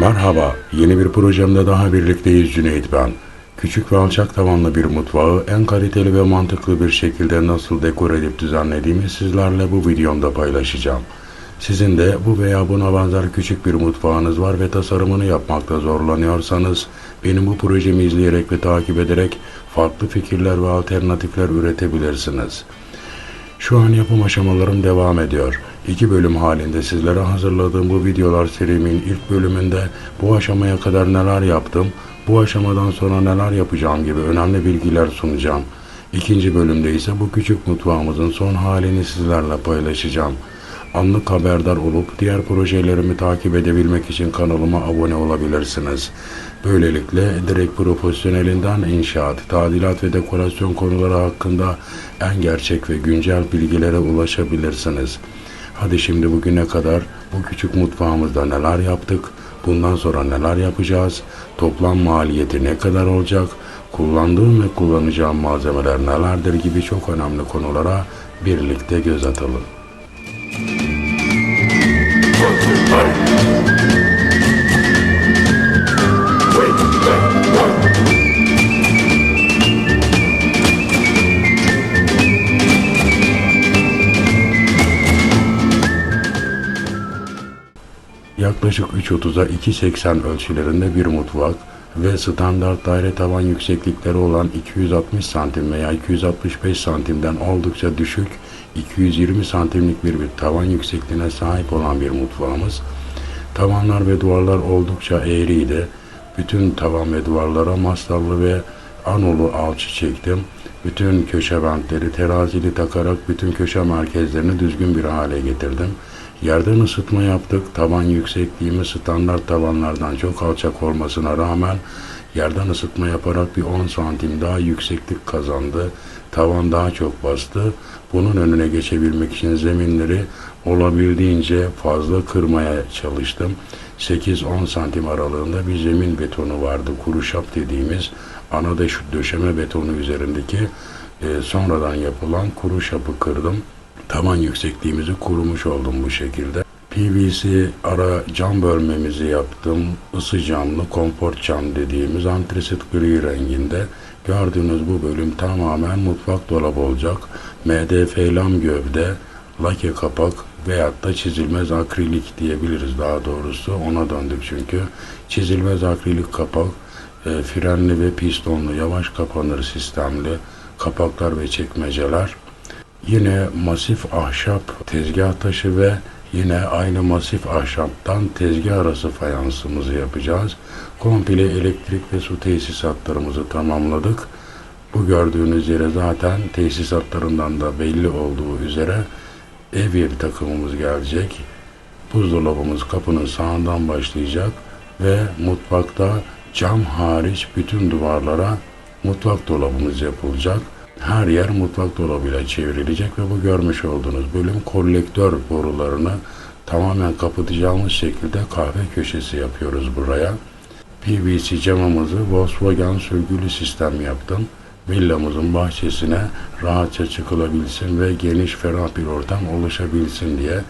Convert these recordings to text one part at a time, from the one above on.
Merhaba, yeni bir projemde daha birlikteyiz Cüneyt ben. Küçük ve alçak tavanlı bir mutfağı en kaliteli ve mantıklı bir şekilde nasıl dekor edip düzenlediğimi sizlerle bu videomda paylaşacağım. Sizin de bu veya buna benzer küçük bir mutfağınız var ve tasarımını yapmakta zorlanıyorsanız benim bu projemi izleyerek ve takip ederek farklı fikirler ve alternatifler üretebilirsiniz. Şu an yapım aşamalarım devam ediyor. İki bölüm halinde sizlere hazırladığım bu videolar serimin ilk bölümünde bu aşamaya kadar neler yaptım, bu aşamadan sonra neler yapacağım gibi önemli bilgiler sunacağım. İkinci bölümde ise bu küçük mutfağımızın son halini sizlerle paylaşacağım. Anlık haberdar olup diğer projelerimi takip edebilmek için kanalıma abone olabilirsiniz. Böylelikle direkt profesyonelinden inşaat, tadilat ve dekorasyon konuları hakkında en gerçek ve güncel bilgilere ulaşabilirsiniz. Hadi şimdi bugüne kadar bu küçük mutfağımızda neler yaptık, bundan sonra neler yapacağız, toplam maliyeti ne kadar olacak, kullandığım ve kullanacağım malzemeler nelerdir gibi çok önemli konulara birlikte göz atalım. Yaklaşık 3.30'a 2.80 ölçülerinde bir mutfak ve standart daire tavan yükseklikleri olan 260 santim veya 265 santimden oldukça düşük 220 santimlik bir, bir tavan yüksekliğine sahip olan bir mutfağımız. Tavanlar ve duvarlar oldukça eğriydi. Bütün tavan ve duvarlara mastallı ve anolu alçı çektim. Bütün köşe bentleri terazili takarak bütün köşe merkezlerini düzgün bir hale getirdim. Yerden ısıtma yaptık. Tavan yüksekliğimiz standart tavanlardan çok alçak olmasına rağmen yerden ısıtma yaparak bir 10 santim daha yükseklik kazandı. Tavan daha çok bastı. Bunun önüne geçebilmek için zeminleri olabildiğince fazla kırmaya çalıştım. 8-10 santim aralığında bir zemin betonu vardı. Kuru şap dediğimiz ana döş- döşeme betonu üzerindeki e, sonradan yapılan kuru şapı kırdım. Tavan yüksekliğimizi kurumuş oldum bu şekilde. PVC ara cam bölmemizi yaptım. Isı camlı, konfor cam dediğimiz antrasit gri renginde. Gördüğünüz bu bölüm tamamen mutfak dolabı olacak. MDF lam gövde, lake kapak veyahut da çizilmez akrilik diyebiliriz daha doğrusu. Ona döndük çünkü. Çizilmez akrilik kapak, e, frenli ve pistonlu yavaş kapanır sistemli kapaklar ve çekmeceler. Yine masif ahşap tezgah taşı ve yine aynı masif ahşaptan tezgah arası fayansımızı yapacağız. Komple elektrik ve su tesisatlarımızı tamamladık. Bu gördüğünüz yere zaten tesisatlarından da belli olduğu üzere ev yeri takımımız gelecek. Buzdolabımız kapının sağından başlayacak ve mutfakta cam hariç bütün duvarlara mutfak dolabımız yapılacak. Her yer mutfak dolabıyla çevrilecek ve bu görmüş olduğunuz bölüm kolektör borularını tamamen kapatacağımız şekilde kahve köşesi yapıyoruz buraya. PVC camımızı Volkswagen sürgülü sistem yaptım. Villamızın bahçesine rahatça çıkılabilsin ve geniş ferah bir ortam oluşabilsin diye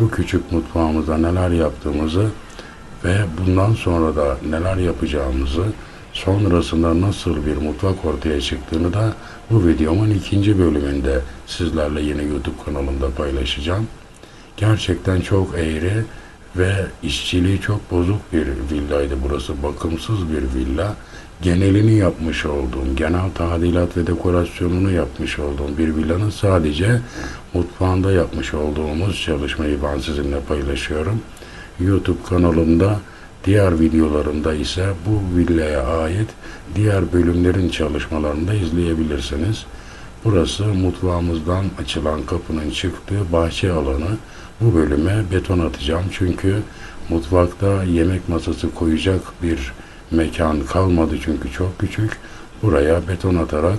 bu küçük mutfağımızda neler yaptığımızı ve bundan sonra da neler yapacağımızı sonrasında nasıl bir mutfak ortaya çıktığını da bu videomun ikinci bölümünde sizlerle yine YouTube kanalımda paylaşacağım. Gerçekten çok eğri ve işçiliği çok bozuk bir villaydı burası. Bakımsız bir villa. Genelini yapmış olduğum, genel tadilat ve dekorasyonunu yapmış olduğum bir villanın sadece mutfağında yapmış olduğumuz çalışmayı ben sizinle paylaşıyorum. YouTube kanalımda Diğer videolarımda ise bu villaya ait diğer bölümlerin çalışmalarını da izleyebilirsiniz. Burası mutfağımızdan açılan kapının çıktığı bahçe alanı. Bu bölüme beton atacağım çünkü mutfakta yemek masası koyacak bir mekan kalmadı çünkü çok küçük. Buraya beton atarak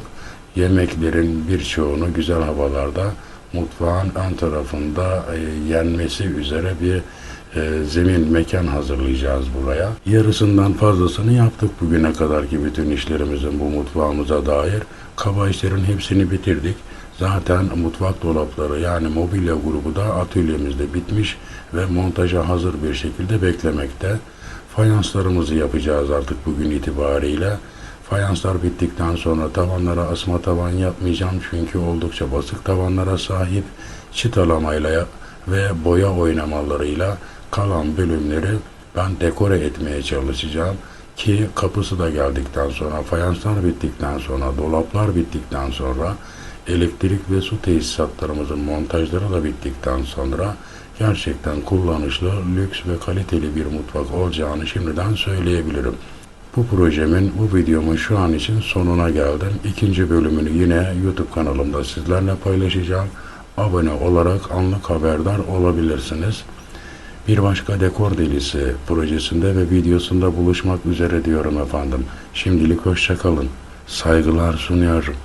yemeklerin birçoğunu güzel havalarda mutfağın ön tarafında e, yenmesi üzere bir e, zemin mekan hazırlayacağız buraya. Yarısından fazlasını yaptık bugüne kadarki bütün işlerimizin bu mutfağımıza dair. Kaba işlerin hepsini bitirdik. Zaten mutfak dolapları yani mobilya grubu da atölyemizde bitmiş ve montaja hazır bir şekilde beklemekte. Fayanslarımızı yapacağız artık bugün itibariyle. Fayanslar bittikten sonra tavanlara asma tavan yapmayacağım çünkü oldukça basık tavanlara sahip çıtalamayla ve boya oynamalarıyla kalan bölümleri ben dekore etmeye çalışacağım ki kapısı da geldikten sonra fayanslar bittikten sonra dolaplar bittikten sonra elektrik ve su tesisatlarımızın montajları da bittikten sonra gerçekten kullanışlı, lüks ve kaliteli bir mutfak olacağını şimdiden söyleyebilirim. Bu projemin, bu videomun şu an için sonuna geldim. İkinci bölümünü yine YouTube kanalımda sizlerle paylaşacağım. Abone olarak anlık haberdar olabilirsiniz. Bir başka dekor delisi projesinde ve videosunda buluşmak üzere diyorum efendim. Şimdilik hoşçakalın. Saygılar sunuyorum.